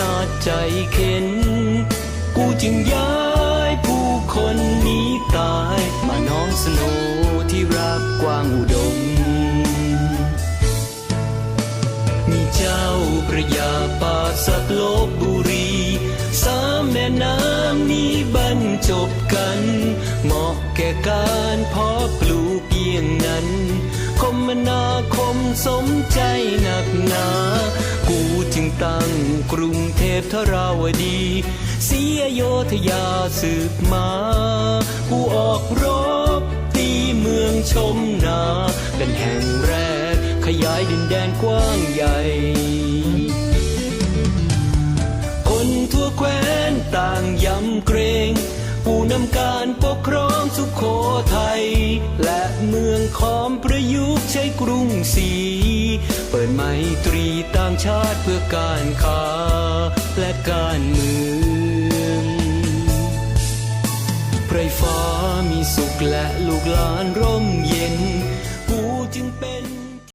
นาดใจเข็น กูจึงย้ายผู้คนนี้ตาย มาน้องสโนที่รักกว้างอุดม มีเจ้าพระยาป่าสักลบบุรี สามแม่น้ำนี้บรรจบกัน เหมาะแก่การเพาะปลูกเยี่ยงนั้น คมนาคมสมใจหนักหนากู ตั้งกรุงเทพทราวดีเสียโยธยาสืบมากูออกรบตีเมืองชมนา เป็นแห่งแรกขยายดินแดนกว้างใหญ่ คนทั่วแคว้นต่างยำเกรง ผู้นำการปกครองสุขโขทัย ใช้กรุงศรีเปิดไมตรีต่างชาติเพื่อการค้าและการเมืองไพรฟ้ามีสุขและลูกหลานร่มเย็น